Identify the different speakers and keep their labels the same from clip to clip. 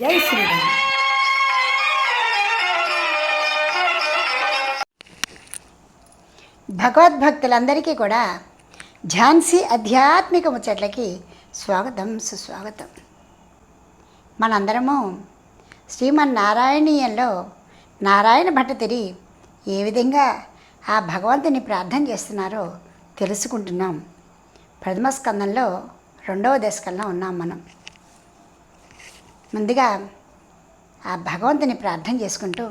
Speaker 1: జై శ్రీరామ్ భగవద్భక్తులందరికీ కూడా ఝాన్సీ ఆధ్యాత్మిక ముచ్చట్లకి స్వాగతం సుస్వాగతం మనందరము శ్రీమన్నారాయణీయంలో నారాయణ భట్ట భట్టతిరి ఏ విధంగా ఆ భగవంతుని ప్రార్థన చేస్తున్నారో తెలుసుకుంటున్నాం ప్రథమ స్కందంలో రెండవ దశకల్లా ఉన్నాం మనం ముందుగా ఆ భగవంతుని ప్రార్థన చేసుకుంటూ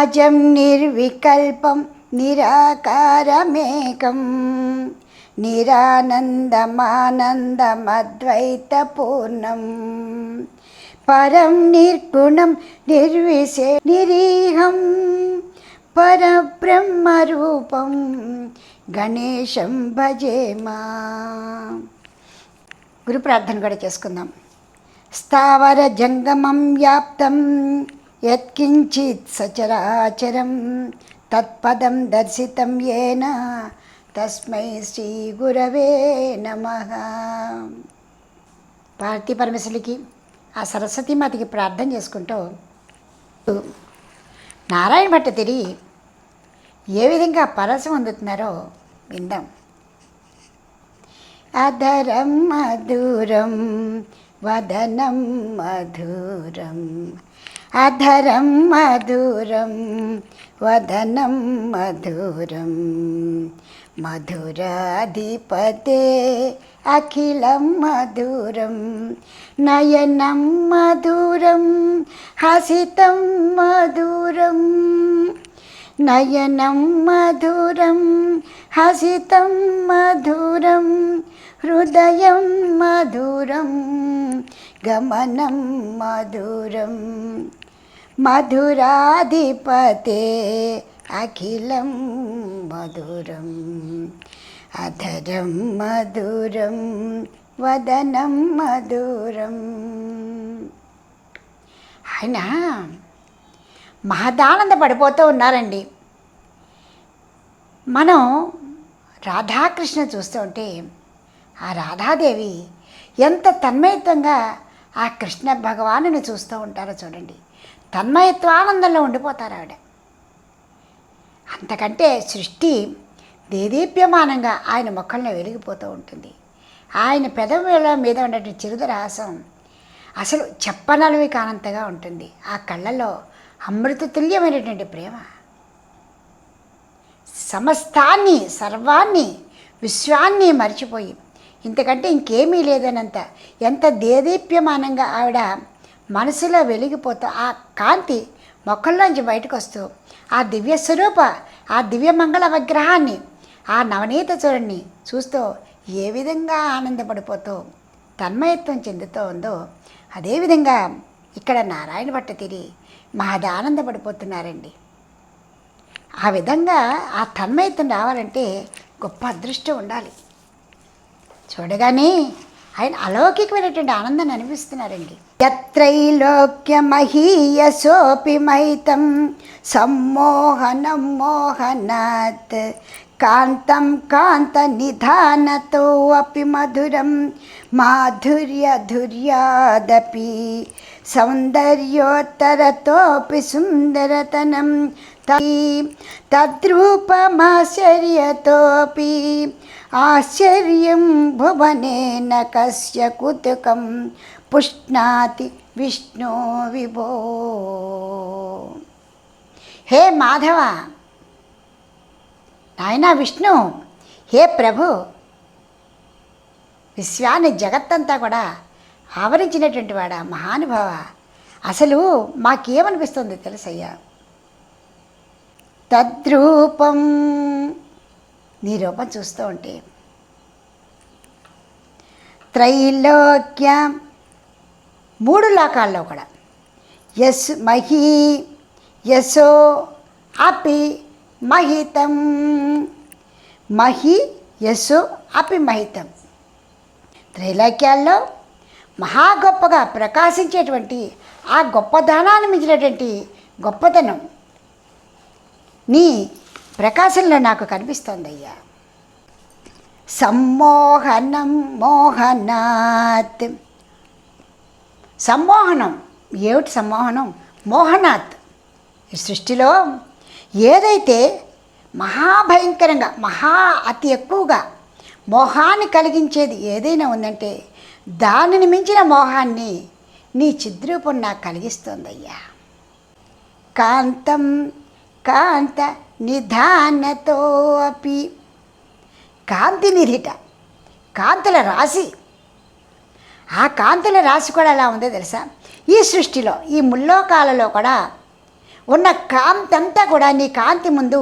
Speaker 1: అజం నిర్వికల్పం నిరాకారమేకం నిరానందమానందమద్వైతపూర్ణం పరం నిర్గుణం నిర్విశే నిరీహం పరబ్రహ్మరూపం గణేశం భజేమా గురు ప్రార్థన కూడా చేసుకుందాం జంగమం వ్యాప్తం यत्किञ्चित् సచరాచరం తత్పదం దర్శితం ఏన తస్మై శ్రీ గురవే నమ పార్వతీ పరమేశ్వరికి ఆ సరస్వతీమాతకి ప్రార్థన చేసుకుంటూ నారాయణ భట్ట తిరిగి ఏ విధంగా పరసం అందుతున్నారో విందాం అధరం మధురం వదనం మధురం అధరం మధురం వదనం మధురం మధురాధిపతే అఖిలం మధురం నయనం మధురం హసితం మధురం నయనం మధురం హసితం మధురం హృదయం మధురం గమనం మధురం మధురాధిపతే అఖిలం మధురం అధరం మధురం వదనం మధురం ఆయన మహదానంద పడిపోతూ ఉన్నారండి మనం రాధాకృష్ణ చూస్తుంటే ఆ రాధాదేవి ఎంత తన్మయత్వంగా ఆ కృష్ణ భగవాను చూస్తూ ఉంటారో చూడండి తన్మయత్వానందంలో ఉండిపోతారు ఆవిడ అంతకంటే సృష్టి దేదీప్యమానంగా ఆయన మొక్కలను వెలిగిపోతూ ఉంటుంది ఆయన పెదవుల మీద ఉన్నటువంటి చిరుదరహాసం అసలు చెప్పనలవి కానంతగా ఉంటుంది ఆ కళ్ళలో అమృత తుల్యమైనటువంటి ప్రేమ సమస్తాన్ని సర్వాన్ని విశ్వాన్ని మర్చిపోయి ఇంతకంటే ఇంకేమీ లేదనంత ఎంత దేదీప్యమానంగా ఆవిడ మనసులో వెలిగిపోతూ ఆ కాంతి మొక్కల్లోంచి బయటకు వస్తూ ఆ దివ్య స్వరూప ఆ దివ్యమంగళ విగ్రహాన్ని ఆ నవనీత చూడని చూస్తూ ఏ విధంగా ఆనందపడిపోతూ తన్మయత్వం చెందుతూ ఉందో అదేవిధంగా ఇక్కడ నారాయణ భట్ట తిరిగి మహద ఆనందపడిపోతున్నారండి ఆ విధంగా ఆ తన్మయత్వం రావాలంటే గొప్ప అదృష్టం ఉండాలి చూడగానే ఆయన అలౌకికమైనటువంటి ఆనందాన్ని అనిపిస్తున్నారండి యత్రైలోక్యమహీయసోపి మైతం సమ్మోహనం మోహనాత్ కాంతం కాంత నిధానతో అపి మధురం మాధుర్యధుర్యాదపి సౌందర్యోత్తరతోపి సుందరతనం తద్రూపమాశ్చర్యతోపి ఆశ్చర్యం భువనేన కస్య కుతుకం పుష్ణాతి విష్ణు విభో హే మాధవ నాయన విష్ణు హే ప్రభు విశ్వాన్ని జగత్తంతా కూడా ఆవరించినటువంటి వాడా మహానుభావ అసలు మాకేమనిపిస్తుంది తెలుసయ్యా తద్రూపం నీ రూపం చూస్తూ ఉంటే త్రైలోక్య మూడు లోకాల్లో కూడా యస్ మహి యశో అపి మహితం మహి యశో అపి మహితం త్రైలోక్యాల్లో మహా గొప్పగా ప్రకాశించేటువంటి ఆ గొప్పదనాన్ని మించినటువంటి గొప్పతనం నీ ప్రకాశంలో నాకు కనిపిస్తోంది అయ్యా సమ్మోహనం మోహనాత్ సమ్మోహనం ఏమిటి సమ్మోహనం మోహనాత్ సృష్టిలో ఏదైతే మహాభయంకరంగా మహా అతి ఎక్కువగా మోహాన్ని కలిగించేది ఏదైనా ఉందంటే దానిని మించిన మోహాన్ని నీ చిద్రూపం నాకు కలిగిస్తోందయ్యా కాంతం కాంత నిధానతో అపి కాంతి నిధిట కాంతుల రాశి ఆ కాంతుల రాశి కూడా ఎలా ఉందో తెలుసా ఈ సృష్టిలో ఈ ముల్లోకాలలో కూడా ఉన్న కాంతంతా కూడా నీ కాంతి ముందు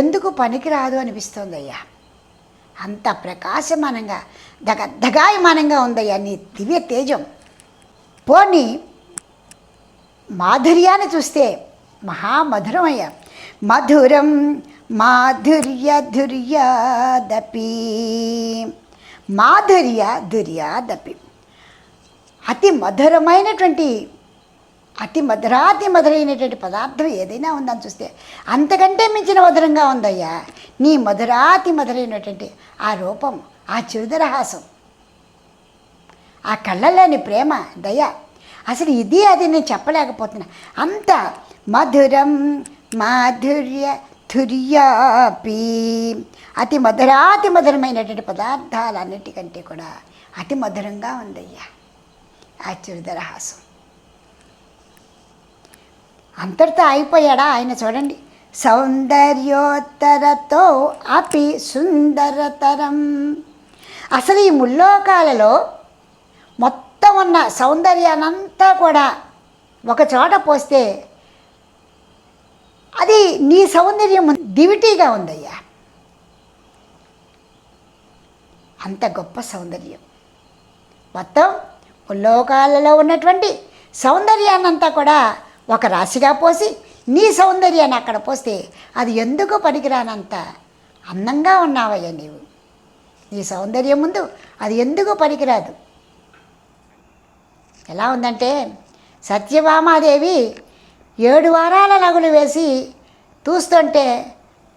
Speaker 1: ఎందుకు పనికిరాదు అనిపిస్తోందయ్యా అంత ప్రకాశమానంగా దగాయమానంగా ఉందయ్యా నీ దివ్య తేజం పోని మాధుర్యాన్ని చూస్తే మహామధురమయ్యా మధురం మాధుర్యధుర్యాదపి మాధుర్య దుర్యాదపి అతి మధురమైనటువంటి అతి మధురాతి మధురైనటువంటి పదార్థం ఏదైనా ఉందని చూస్తే అంతకంటే మించిన మధురంగా ఉందయ్యా నీ మధురాతి మధురైనటువంటి ఆ రూపం ఆ చిరుదరహాసం ఆ కళ్ళల్లోని ప్రేమ దయ అసలు ఇది అది నేను చెప్పలేకపోతున్నా అంత మధురం మాధుర్య ధుర్యాపి అతి మధురాతి మధురమైనటువంటి పదార్థాలన్నిటికంటే కూడా అతి మధురంగా ఉందయ్యా ఆ హాసం అంతటితో అయిపోయాడా ఆయన చూడండి సౌందర్యోత్తరతో అపి సుందరతరం అసలు ఈ ముల్లోకాలలో మొత్తం ఉన్న సౌందర్యానంతా కూడా ఒక చోట పోస్తే అది నీ సౌందర్యం దివిటీగా ఉందయ్యా అంత గొప్ప సౌందర్యం మొత్తం లోకాలలో ఉన్నటువంటి సౌందర్యాన్నంతా కూడా ఒక రాశిగా పోసి నీ సౌందర్యాన్ని అక్కడ పోస్తే అది ఎందుకు పనికిరానంత అందంగా ఉన్నావయ్యా నీవు నీ సౌందర్యం ముందు అది ఎందుకు పనికిరాదు ఎలా ఉందంటే సత్యభామాదేవి ఏడు వారాల నగులు వేసి చూస్తుంటే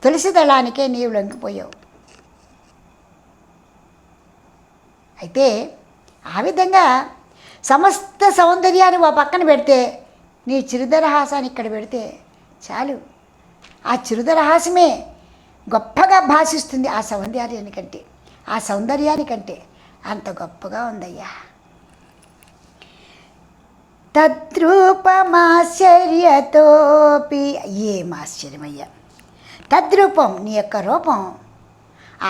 Speaker 1: తులసి దళానికే నీవు లొంగిపోయావు అయితే ఆ విధంగా సమస్త సౌందర్యాన్ని ఓ పక్కన పెడితే నీ చిరుదరహాసాన్ని ఇక్కడ పెడితే చాలు ఆ చిరుదరహాసమే గొప్పగా భాషిస్తుంది ఆ సౌందర్యానికంటే ఆ సౌందర్యానికంటే అంత గొప్పగా ఉందయ్యా తద్రూపమాశ్చర్యతోపి ఏం ఆశ్చర్యమయ్యా తద్రూపం నీ యొక్క రూపం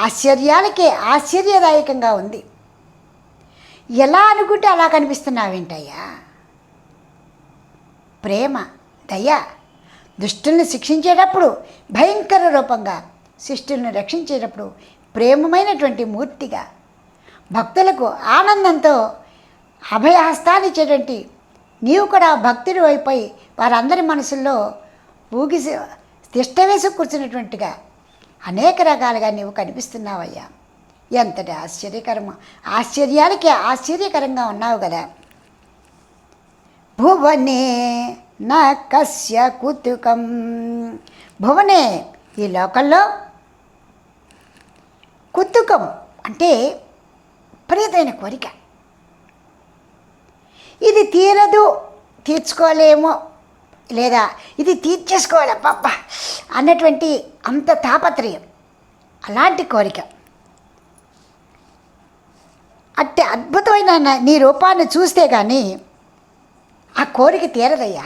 Speaker 1: ఆశ్చర్యాలకే ఆశ్చర్యదాయకంగా ఉంది ఎలా అనుకుంటే అలా కనిపిస్తున్నావేంటయ్యా ప్రేమ దయ దుష్టుల్ని శిక్షించేటప్పుడు భయంకర రూపంగా శిష్టుల్ని రక్షించేటప్పుడు ప్రేమమైనటువంటి మూర్తిగా భక్తులకు ఆనందంతో అభయహస్తాన్నిచ్చేటువంటి నీవు కూడా భక్తుడి వైపై వారందరి మనసుల్లో ఊగిసి తిష్టవేసి కూర్చున్నటువంటిగా అనేక రకాలుగా నీవు కనిపిస్తున్నావయ్యా ఎంతటి ఆశ్చర్యకరము ఆశ్చర్యానికి ఆశ్చర్యకరంగా ఉన్నావు కదా భువనే నా కస్య కుతుకం భువనే ఈ లోకల్లో కుతుకం అంటే విపరీతమైన కోరిక ఇది తీరదు తీర్చుకోలేము లేదా ఇది తీర్చేసుకోవాలి పాప అన్నటువంటి అంత తాపత్రయం అలాంటి కోరిక అట్టి అద్భుతమైన నీ రూపాన్ని చూస్తే కానీ ఆ కోరిక తీరదయ్యా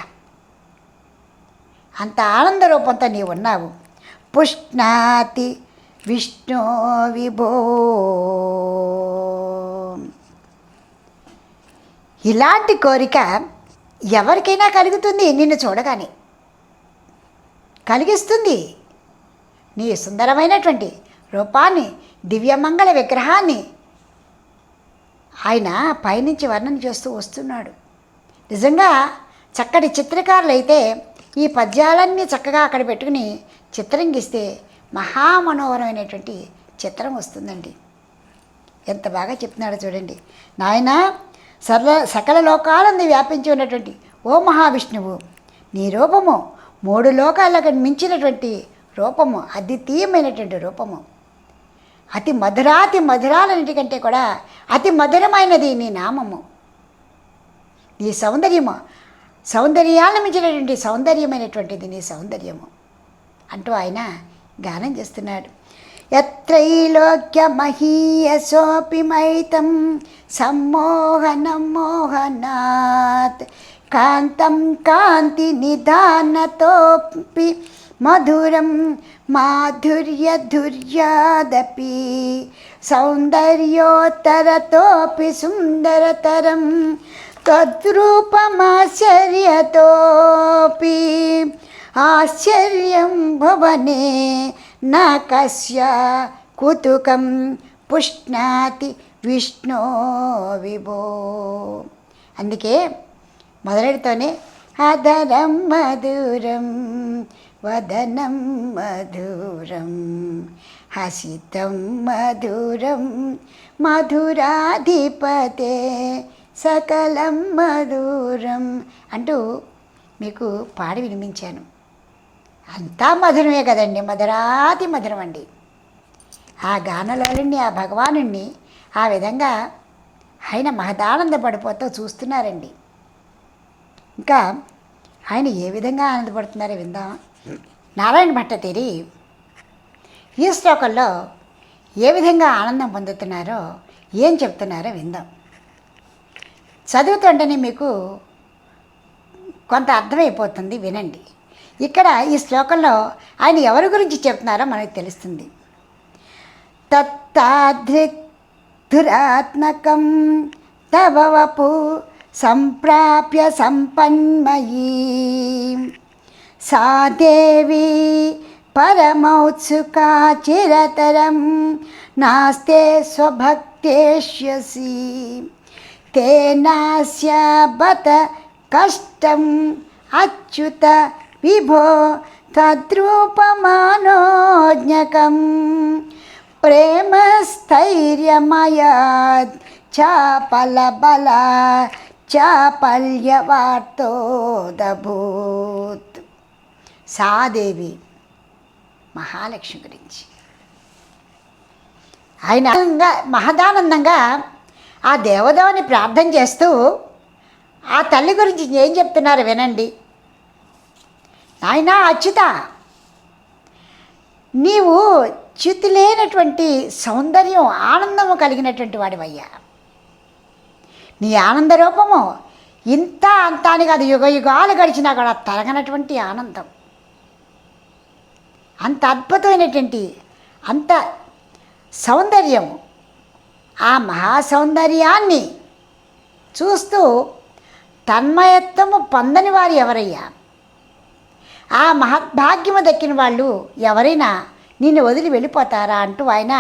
Speaker 1: అంత ఆనంద రూపంతో నీవు ఉన్నావు పుష్ణాతి విష్ణు విభో ఇలాంటి కోరిక ఎవరికైనా కలుగుతుంది నిన్ను చూడగానే కలిగిస్తుంది నీ సుందరమైనటువంటి రూపాన్ని దివ్యమంగళ విగ్రహాన్ని ఆయన పైనుంచి వర్ణన చేస్తూ వస్తున్నాడు నిజంగా చక్కటి చిత్రకారులు అయితే ఈ పద్యాలన్నీ చక్కగా అక్కడ పెట్టుకుని చిత్రంగిస్తే మహామనోహరమైనటువంటి చిత్రం వస్తుందండి ఎంత బాగా చెప్తున్నాడో చూడండి నాయనా సర్వ సకల లోకాలని వ్యాపించి ఉన్నటువంటి ఓ మహావిష్ణువు నీ రూపము మూడు లోకాలకు మించినటువంటి రూపము అద్వితీయమైనటువంటి రూపము అతి మధురాతి మధురాలన్నిటికంటే కూడా అతి మధురమైనది నీ నామము నీ సౌందర్యము సౌందర్యాలను మించినటువంటి సౌందర్యమైనటువంటిది నీ సౌందర్యము అంటూ ఆయన గానం చేస్తున్నాడు యత్రైలోక్యమహీయసోపి మైతం సమ్మోహనం మోహనాత్ కాంతం కాంతి నిధానతోపి మధురం మాధుర్యధుర్యాదపి సౌందర్యోత్తరతోపి సుందరతరం తద్రూపమాశ్చర్యతోపి ఆశ్చర్యం భువనే నా కశ్య కుతుకం పుష్ణాతి విష్ణో విభో అందుకే మొదలెడితోనే అధరం మధురం వదనం మధురం హసితం మధురం మధురాధిపతే సకలం మధురం అంటూ మీకు పాడి వినిపించాను అంతా మధురమే కదండి మధురాతి మధురం అండి ఆ గానలాలుని ఆ భగవాను ఆ విధంగా ఆయన పడిపోతూ చూస్తున్నారండి ఇంకా ఆయన ఏ విధంగా ఆనందపడుతున్నారో విందాం నారాయణ భట్ట భట్టతిరి ఈ శ్లోకంలో ఏ విధంగా ఆనందం పొందుతున్నారో ఏం చెప్తున్నారో విందాం చదువుతుంటేనే మీకు కొంత అర్థమైపోతుంది వినండి ఇక్కడ ఈ శ్లోకంలో ఆయన ఎవరి గురించి చెప్తున్నారో మనకు తెలుస్తుంది తత్తాధృత్తురాత్మకం తవవపు సంప్రాప్య సంపన్మయీ సా దేవి పరమౌత్సుకా చిరతరం నాస్తే స్వభక్తేష్యసి తేనాస్య బత కష్టం అచ్యుత విభో తద్రూపమానోజ్ఞకం ప్రేమస్థైర్యమయాద్ చాపలబల చాపల్యవార్తోదభూత్ సాదేవి మహాలక్ష్మి గురించి ఆయన మహదానందంగా ఆ దేవదేవుని ప్రార్థన చేస్తూ ఆ తల్లి గురించి ఏం చెప్తున్నారు వినండి ఆయన అచ్యుత నీవు చ్యుతి లేనటువంటి సౌందర్యం ఆనందము కలిగినటువంటి వాడివయ్యా నీ ఆనంద రూపము ఇంత అంతానికి అది యుగ యుగాలు గడిచినా కూడా తరగనటువంటి ఆనందం అంత అద్భుతమైనటువంటి అంత సౌందర్యం ఆ మహా సౌందర్యాన్ని చూస్తూ తన్మయత్వము పొందని వారు ఎవరయ్యా ఆ మహద్భాగ్యము దక్కిన వాళ్ళు ఎవరైనా నిన్ను వదిలి వెళ్ళిపోతారా అంటూ ఆయన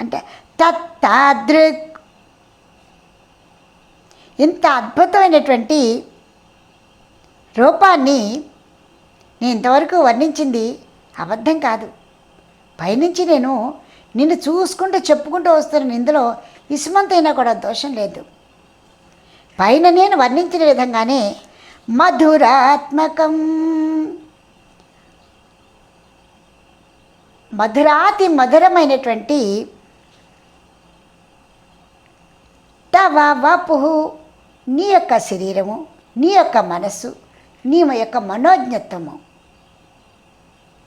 Speaker 1: అంటే తత్తాదృక్ ఇంత అద్భుతమైనటువంటి రూపాన్ని నేను ఇంతవరకు వర్ణించింది అబద్ధం కాదు పైనుంచి నేను నిన్ను చూసుకుంటూ చెప్పుకుంటూ వస్తున్నాను ఇందులో విసుమంతైనా కూడా దోషం లేదు పైన నేను వర్ణించిన విధంగానే మధురాత్మకం మధురాతి మధురమైనటువంటి తవ వపు నీ యొక్క శరీరము నీ యొక్క మనస్సు నీ యొక్క మనోజ్ఞత్వము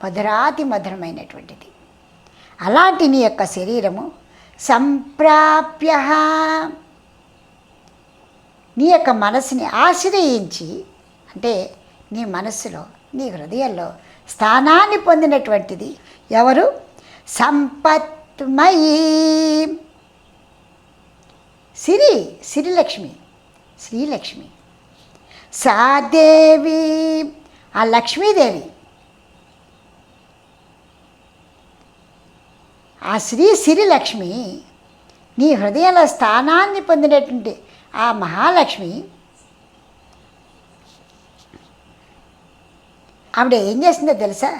Speaker 1: మధురాతి మధురమైనటువంటిది అలాంటి నీ యొక్క శరీరము సంప్రాప్య నీ యొక్క మనసుని ఆశ్రయించి అంటే నీ మనస్సులో నీ హృదయంలో స్థానాన్ని పొందినటువంటిది ఎవరు సంపత్మయీ సిరి సిరిలక్ష్మి శ్రీలక్ష్మి సాదేవి ఆ లక్ష్మీదేవి ఆ శ్రీ సిరిలక్ష్మి నీ హృదయంలో స్థానాన్ని పొందినటువంటి ఆ మహాలక్ష్మి ఆవిడ ఏం చేసిందో తెలుసా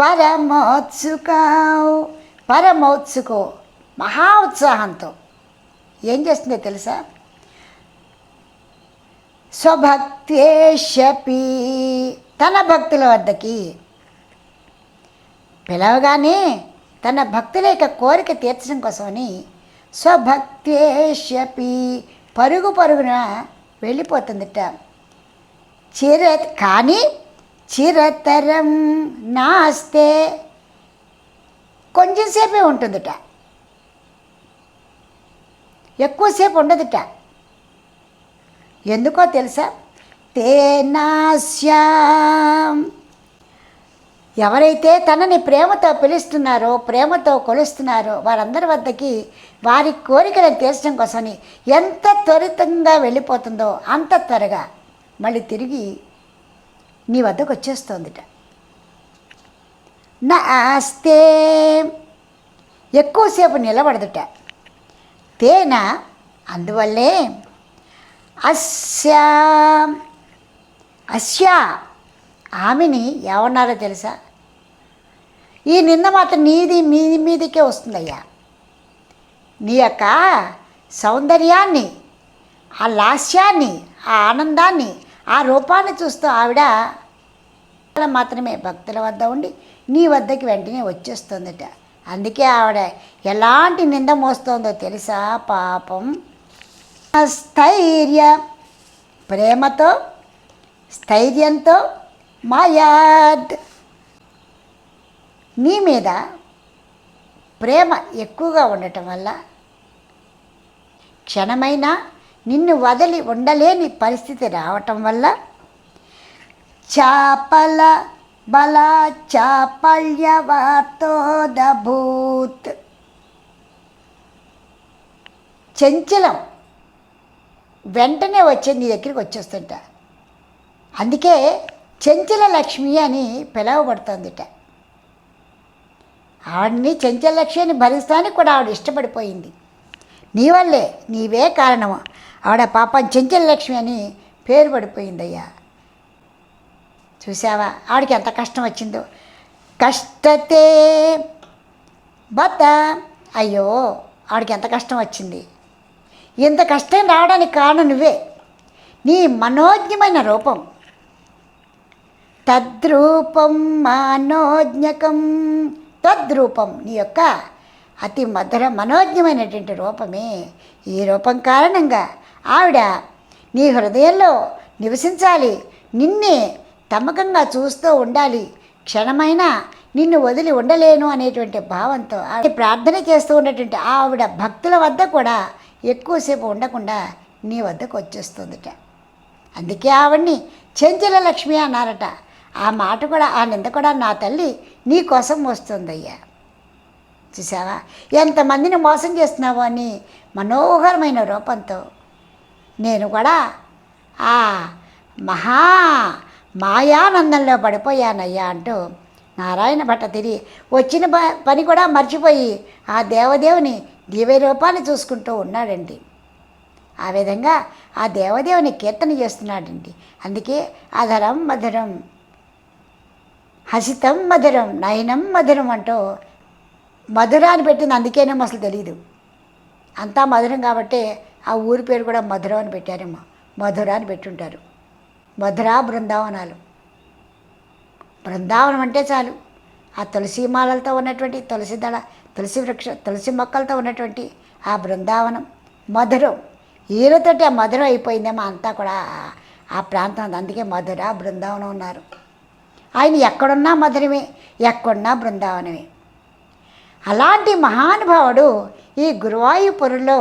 Speaker 1: పరమోత్సుకావు పరమోత్సుకో మహా ఉత్సాహంతో ఏం చేస్తుందో తెలుసా స్వభక్తేషపి తన భక్తుల వద్దకి పిలవగానే తన భక్తుల యొక్క కోరిక తీర్చడం కోసమని స్వభక్తేషపి పరుగు పరుగున వెళ్ళిపోతుందిట చీర కానీ చిరతరం నాస్తే కొంచెంసేపే ఉంటుందిట ఎక్కువసేపు ఉండదుట ఎందుకో తెలుసా తేనాస్యాం ఎవరైతే తనని ప్రేమతో పిలుస్తున్నారో ప్రేమతో కొలుస్తున్నారో వారందరి వద్దకి వారి కోరికలను తీర్చడం కోసమని ఎంత త్వరితంగా వెళ్ళిపోతుందో అంత త్వరగా మళ్ళీ తిరిగి నీ వద్దకు వచ్చేస్తోందిట నా ఆస్తే ఎక్కువసేపు నిలబడదుట తేన అందువల్లే అస్యా అస్యా ఆమెని ఏమన్నారో తెలుసా ఈ నిన్న మాత్రం నీది మీ మీదకే వస్తుందయ్యా నీ యొక్క సౌందర్యాన్ని ఆ లాస్యాన్ని ఆ ఆనందాన్ని ఆ రూపాన్ని చూస్తూ ఆవిడ మాత్రమే భక్తుల వద్ద ఉండి నీ వద్దకి వెంటనే వచ్చేస్తుందట అందుకే ఆవిడ ఎలాంటి నింద మోస్తోందో తెలుసా పాపం స్థైర్య ప్రేమతో స్థైర్యంతో మాయాడ్ నీ మీద ప్రేమ ఎక్కువగా ఉండటం వల్ల క్షణమైనా నిన్ను వదిలి ఉండలేని పరిస్థితి రావటం వల్ల చాపల బల చాపల్యవార్తోదభూత్ చంచలం వెంటనే వచ్చే నీ దగ్గరికి వచ్చేస్తుంట అందుకే చెంచల లక్ష్మి అని పిలవబడుతుందిట ఆవిడని చెంచల లక్ష్మి అని భరిస్తానికి కూడా ఆవిడ ఇష్టపడిపోయింది నీ వల్లే నీవే కారణము ఆవిడ పాపం చెంచల లక్ష్మి అని పేరు పడిపోయిందయ్యా చూసావా ఆవిడకి ఎంత కష్టం వచ్చిందో కష్టతే బత అయ్యో ఆడికి ఎంత కష్టం వచ్చింది ఇంత కష్టం రావడానికి కారణం నువ్వే నీ మనోజ్ఞమైన రూపం తద్రూపం మనోజ్ఞకం తద్రూపం నీ యొక్క అతి మధుర మనోజ్ఞమైనటువంటి రూపమే ఈ రూపం కారణంగా ఆవిడ నీ హృదయంలో నివసించాలి నిన్నే తమ్మకంగా చూస్తూ ఉండాలి క్షణమైన నిన్ను వదిలి ఉండలేను అనేటువంటి భావంతో ఆవిడ ప్రార్థన చేస్తూ ఉన్నటువంటి ఆవిడ భక్తుల వద్ద కూడా ఎక్కువసేపు ఉండకుండా నీ వద్దకు వచ్చేస్తుందిట అందుకే ఆవిడ్ని చెంచల లక్ష్మి అన్నారట ఆ మాట కూడా ఆ నింద కూడా నా తల్లి నీ కోసం వస్తుందయ్యా చూసావా ఎంతమందిని మోసం చేస్తున్నావు అని మనోహరమైన రూపంతో నేను కూడా ఆ మహా మాయానందంలో పడిపోయానయ్యా అంటూ నారాయణ భట్ట తిరిగి వచ్చిన ప పని కూడా మర్చిపోయి ఆ దేవదేవుని దివ్య రూపాన్ని చూసుకుంటూ ఉన్నాడండి ఆ విధంగా ఆ దేవదేవుని కీర్తన చేస్తున్నాడండి అందుకే అధరం మధురం హసితం మధురం నయనం మధురం అంటూ మధురాన్ని పెట్టింది అందుకేనేమో అసలు తెలియదు అంతా మధురం కాబట్టి ఆ ఊరి పేరు కూడా మధుర అని పెట్టారేమో మధుర అని పెట్టుంటారు మధుర బృందావనాలు బృందావనం అంటే చాలు ఆ తులసి మాలలతో ఉన్నటువంటి తులసి దళ తులసి వృక్ష తులసి మొక్కలతో ఉన్నటువంటి ఆ బృందావనం మధురం ఈయనతోటి ఆ మధురం అయిపోయిందేమో అంతా కూడా ఆ ప్రాంతం అందుకే మధుర బృందావనం ఉన్నారు ఆయన ఎక్కడున్నా మధురమే ఎక్కడున్నా బృందావనమే అలాంటి మహానుభావుడు ఈ గురువాయుపురంలో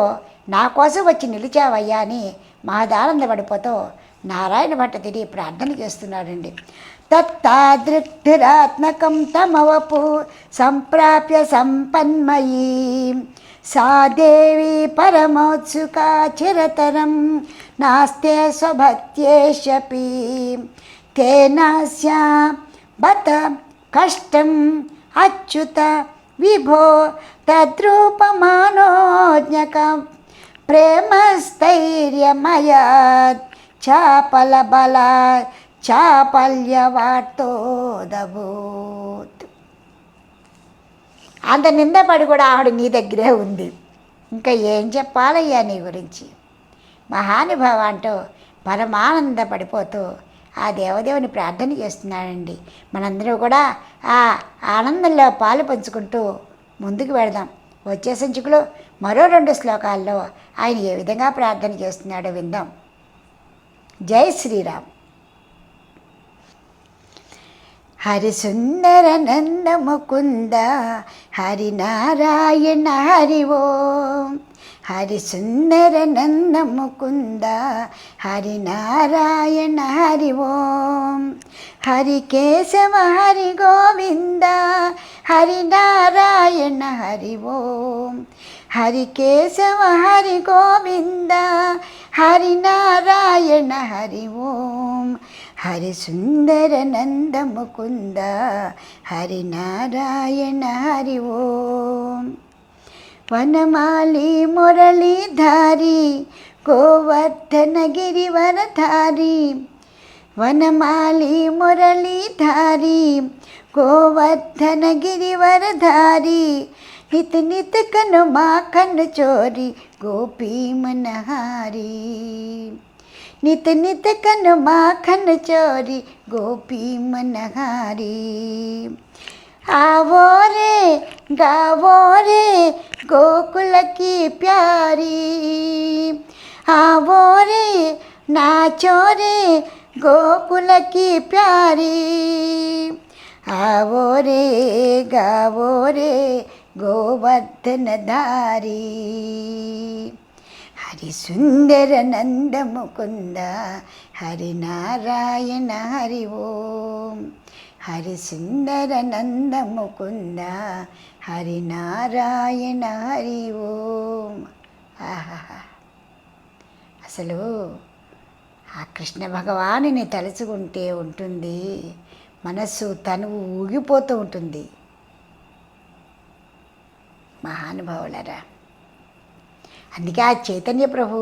Speaker 1: నా కోసం వచ్చి నిలిచావయ్యా అని పడిపోతూ నారాయణ భట్ట తిరిగి ప్రార్థన చేస్తున్నాడండి తత్తాదృక్తిరాత్మకం తమవపు సంప్రాప్య సంపన్మయీ సా దేవి పరమోత్సుకా చిరతరం నాస్తే స్వభక్త్యేషపి కేనాస్యా బత కష్టం అచ్యుత విభో తద్రూపమానోజ్ఞకం స్థైర్యమయ చాపల బల చాపల్యవాటోదభూత్ అంత నిందపడి కూడా ఆవిడ నీ దగ్గరే ఉంది ఇంకా ఏం చెప్పాలయ్యా నీ గురించి మహానుభావ అంటూ పరమానంద పడిపోతూ ఆ దేవదేవుని ప్రార్థన చేస్తున్నాడండి మనందరూ కూడా ఆ ఆనందంలో పాలు పంచుకుంటూ ముందుకు వెళదాం వచ్చే సంచికలో మరో రెండు శ్లోకాల్లో ఆయన ఏ విధంగా ప్రార్థన చేస్తున్నాడో విందాం జై శ్రీరామ్ హరి సుందర నంద ముకుంద నారాయణ హరి ఓం హరి సుందర నంద ముకుంద హరి నారాయణ హరి ఓం హరి కేశవ హరి గోవింద హరి నారాయణ హరి ఓం హరి కేశవ హరి గోవింద హరి నారాయణ హరి ఓం హరి సుందర నంద ముకుంద హరి నారాయణ హరి ఓం વનમાલી મુરલીધારી ગોવર્ધન ગિરિવરધારી વનમાલી મુરલીધારી ગોવર્ધન ગિરિવરધારી નિત નિત કન માખન ચોરી ગોપી મનહારી નિત નિત કન માખન ચોરી ગોપી મનહારી आवो रे गावो रे गोकुल की प्यारी आवोरे रे नाचो रे गोकुल की प्यारी आवो रे गावो रे गोवर्धन धारी हरि सुंदर नंद मुकुंदा हरि नारायण ओम హరి నంద నందము కుంద హరి ఓం ఆహా అసలు ఆ కృష్ణ భగవానిని తలుచుకుంటే ఉంటుంది మనస్సు తనువు ఊగిపోతూ ఉంటుంది మహానుభావులరా అందుకే ఆ చైతన్య ప్రభు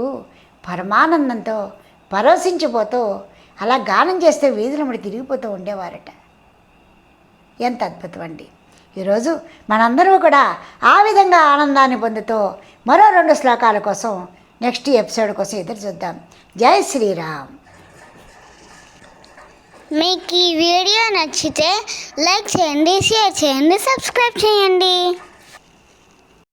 Speaker 1: పరమానందంతో పరవశించిపోతూ అలా గానం చేస్తే వీధుల ముడి తిరిగిపోతూ ఉండేవారట ఎంత అద్భుతం అండి ఈరోజు మనందరూ కూడా ఆ విధంగా ఆనందాన్ని పొందుతూ మరో రెండు శ్లోకాల కోసం నెక్స్ట్ ఎపిసోడ్ కోసం ఎదురు చూద్దాం జై శ్రీరామ్
Speaker 2: మీకు ఈ వీడియో నచ్చితే లైక్ చేయండి షేర్ చేయండి సబ్స్క్రైబ్ చేయండి